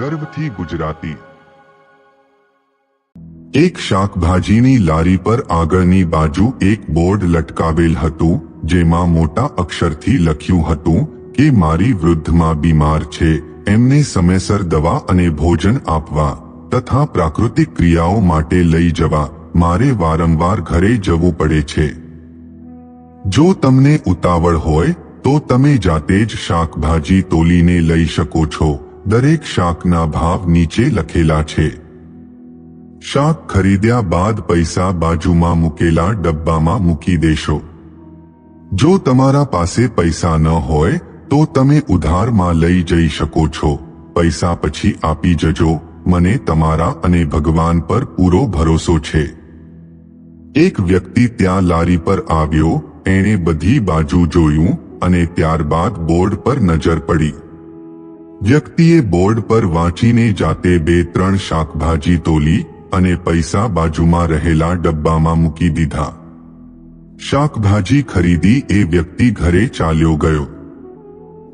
ગર્વથી ગુજરાતી. એક શાકભાજીની લારી પર આગળની બાજુ એક બોર્ડ લટકાવેલ હતું, જેમાં મોટા અક્ષરથી લખ્યું હતું કે, મારી વૃદ્ધમાં બીમાર છે. એમને સમયસર દવા અને ભોજન આપવા તથા પ્રાકૃતિક ક્રિયાઓ માટે લઈ જવા. મારે વારંવાર ઘરે જવું પડે છે. જો તમને ઉતાવળ હોય, તો તમે જાતે જ શાકભાજી તોલીને લઈ શકો છો. દરેક શાકના ભાવ નીચે લખેલા છે. શાક ખરીદ્યા બાદ પૈસા બાજુમાં મૂકેલા ડબ્બામાં મૂકી દેશો. જો તમારા પાસે પૈસા ન હોય, તો તમે ઉધારમાં લઈ જઈ શકો છો. પૈસા પછી આપી જજો. મને તમારા અને ભગવાન પર પૂરો ભરોસો છે. એક વ્યક્તિ ત્યાં લારી પર આવ્યો, એણે બધી બાજુ જોયું અને ત્યારબાદ બોર્ડ પર નજર પડી. વ્યક્તિએ બોર્ડ પર વાંચીને જાતે બે ત્રણ શાકભાજી તોલી અને પૈસા બાજુમાં રહેલા ડબ્બામાં મૂકી દીધા. શાકભાજી ખરીદી એ વ્યક્તિ ઘરે ચાલ્યો ગયો.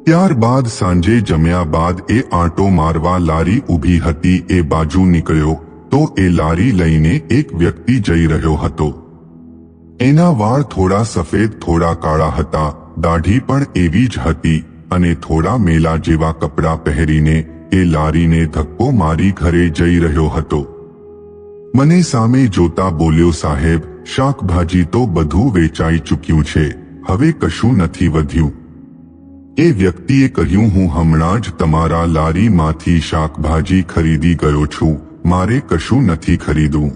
ત્યારબાદ સાંજે જમ્યા બાદ એ આંટો મારવા લારી ઊભી હતી, એ બાજુ નીકળ્યો, તો એ લારી લઈને એક વ્યક્તિ જઈ રહ્યો હતો. એના વાળ થોડા સફેદ, થોડા કાળા હતા, દાઢી પણ એવી જ હતી. અને થોડા મેલા જેવા કપડાં પહેરીને એ લારીને ધક્કો મારી ઘરે જઈ રહ્યો હતો. મને સામે જોતા બોલ્યો, સાહેબ, શાકભાજી તો બધું વેચાઈ ચૂક્યું છે, હવે કશું નથી વધ્યું. એ વ્યક્તિએ કહ્યું, હું હમણાં જ તમારા લારીમાંથી શાકભાજી ખરીદી ગયો છું, મારે કશું નથી ખરીદવું.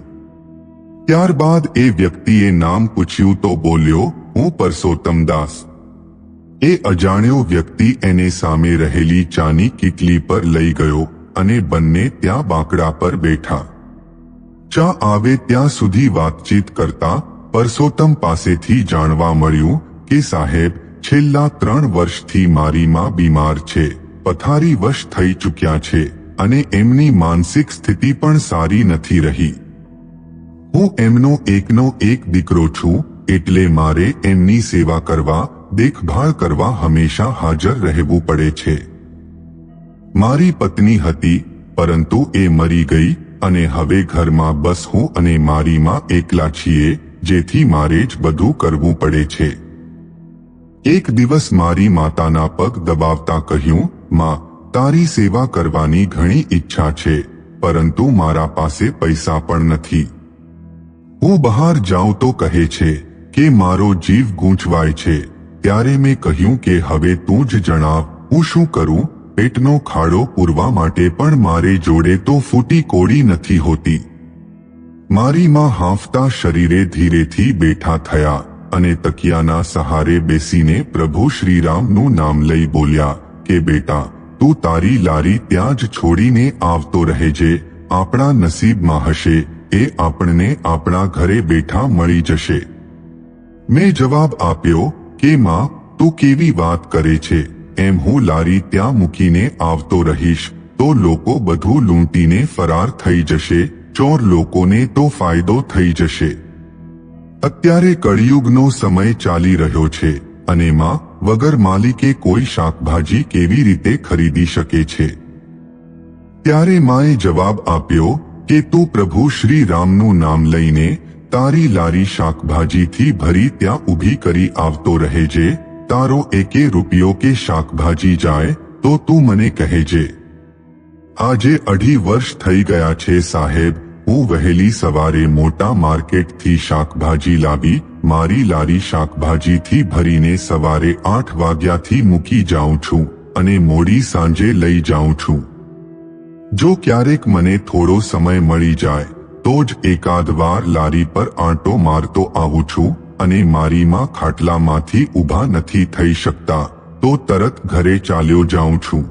ત્યારબાદ એ વ્યક્તિએ નામ પૂછ્યું તો બોલ્યો, હું પરસોત્તમ દાસ. એ અજાણ્યો વ્યક્તિ એને સામે રહેલી ચાની કીટલી પર લઈ ગયો અને બંને ત્યાં બાંકડા પર બેઠા. ચા આવે ત્યાં સુધી વાતચીત કરતા પરસોત્તમ પાસેથી જાણવા મળ્યું કે સાહેબ, છેલ્લા ત્રણ વર્ષથી મારી માં બીમાર છે, પથારી વશ થઈ ચૂક્યા છે અને એમની માનસિક સ્થિતિ પણ સારી નથી રહી. હું એમનો એકનો એક દીકરો છું એટલે મારે એમની સેવા કરવા, દેખભાળ કરવા હંમેશા હાજર રહેવું પડે છે. મારી પત્ની હતી, પરંતુ એ મરી ગઈ અને હવે ઘરમાં બસ હું અને મારી માં એકલા છીએ, જેથી મારે જ બધું કરવું પડે છે. એક દિવસ મારી માતાના પગ દબાવતા કહ્યું, માં, તારી સેવા કરવાની ઘણી ઈચ્છા છે, પરંતુ મારા પાસે પૈસા પણ નથી. હું બહાર જાઉં તો કહે છે કે મારો જીવ ગૂંચવાય છે, ત્યારે મેં કહ્યું કે હવે તું જ જણાવ હું શું કરું? પેટનો ખાડો પૂરવા માટે પણ મારે જોડે તો ફૂટી કોડી નથી હોતી. મારી માં હાંફતા શરીરે ધીરેથી બેઠા થયા અને તકિયાના સહારે બેસીને પ્રભુ શ્રીરામનું નામ લઈ બોલ્યા કે, બેટા, તું તારી લારી ત્યાં જ છોડીને આવતો રહેજે આપણા નસીબમાં હશે, એ આપણને આપણા ઘરે બેઠા મળી જશે. મેં જવાબ આપ્યો કે માં, તું કેવી વાત કરે છે? એમ હું લારી ત્યાં મૂકીને આવતો રહીશ. તો લોકો બધું લૂંટીને ફરાર થઈ જશે, ચોર લોકોને તો ફાયદો થઈ જશે. અત્યારે કળિયુગનો સમય ચાલી રહ્યો છે, અને માં, વગર માલિકે કોઈ શાકભાજી કેવી રીતે ખરીદી શકે છે? ત્યારે માએ જવાબ આપ્યો કે તું પ્રભુ શ્રી રામનું નામ લઈને તારી લારી શાકભાજીથી ભરી ત્યાં ઊભી કરી આવતો રહેજે તારો એકે રૂપિયો કે શાકભાજી જાય, તો તું મને કહેજે આજે અઢી વર્ષ થઈ ગયા છે સાહેબ, હું વહેલી સવારે મોટા માર્કેટથી શાકભાજી લાવી, મારી લારી શાકભાજીથી ભરીને સવારે આઠ વાગ્યાથી મૂકી જાઉં છું, અને મોડી સાંજે લઈ જાઉં છું. જો ક્યારેક મને થોડો સમય મળી જાય તો જ એકાદ વાર લારી પર આંટો મારતો આવું છું અને મારી માં ખાટલામાંથી ઊભા નથી થઈ શકતા, તો તરત ઘરે ચાલ્યો જાઉં છું.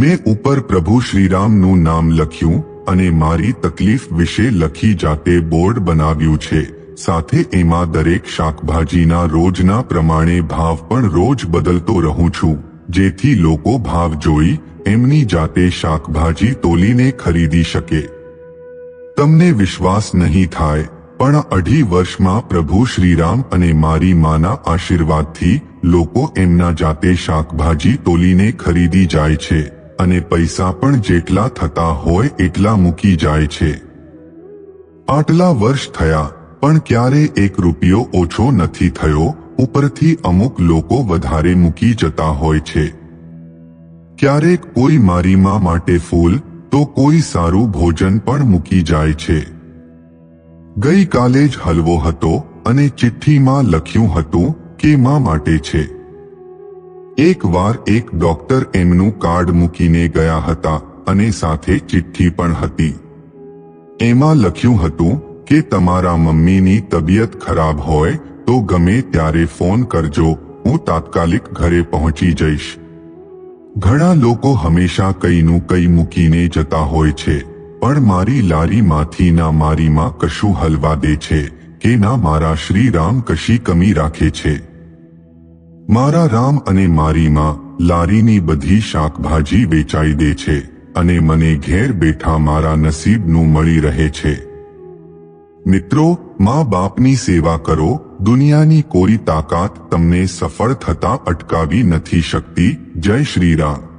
મેં ઉપર પ્રભુ શ્રીરામનું નામ લખ્યું અને મારી તકલીફ વિશે લખી જાતે બોર્ડ બનાવ્યું છે. સાથે એમાં દરેક શાકભાજીના રોજના પ્રમાણે ભાવ પણ રોજ બદલતો રહું છું. જેથી લોકો ભાવ જોઈ, એમની જાતે શાકભાજી તોલીને ખરીદી શકે. તમને વિશ્વાસ નહીં થાય, પણ અઢી વર્ષમાં પ્રભુ શ્રીરામ અને મારી માના આશીર્વાદથી લોકો એમના જાતે શાકભાજી તોલીને ખરીદી જાય છે અને પૈસા પણ જેટલા થતા હોય એટલા મૂકી જાય છે. આટલા વર્ષ થયા, પણ ક્યારે એક રૂપિયો ઓછો નથી થયો, ઉપરથી અમુક લોકો વધારે મૂકી જતા હોય છે. ક્યારેક કોઈ મારી માં માટે ફૂલ તો કોઈ સારું ભોજન પણ મૂકી જાય છે. ગઈકાલે જ હલવો હતો અને ચિઠ્ઠીમાં લખ્યું હતું કે માં માટે છે. એક વાર એક ડોક્ટર એમનું કાર્ડ મૂકીને ગયા હતા અને સાથે ચિઠ્ઠી પણ હતી. એમાં લખ્યું હતું કે તમારા મમ્મીની તબિયત ખરાબ હોય તો ગમે ત્યારે ફોન કરજો, હું તાત્કાલિક ઘરે પહોંચી જઈશ. ઘણા લોકો હંમેશા કઈનું કઈ મૂકીને જતા હોય છે, પણ મારી લારીમાંથી ના મારીમાં કશું હલવા દે છે, કે ના મારા શ્રીરામ કશી કમી રાખે છે. મારા રામ અને મારીમાં લારીની બધી શાકભાજી વેચાઈ દે છે, અને મને ઘેર બેઠા મારા નસીબનું મળી રહે છે. મિત્રો, મા બાપની સેવા કરો, દુનિયાની કોઈ તાકાત તમને સફળ થતા અટકાવી નથી શકતી જય શ્રી રામ.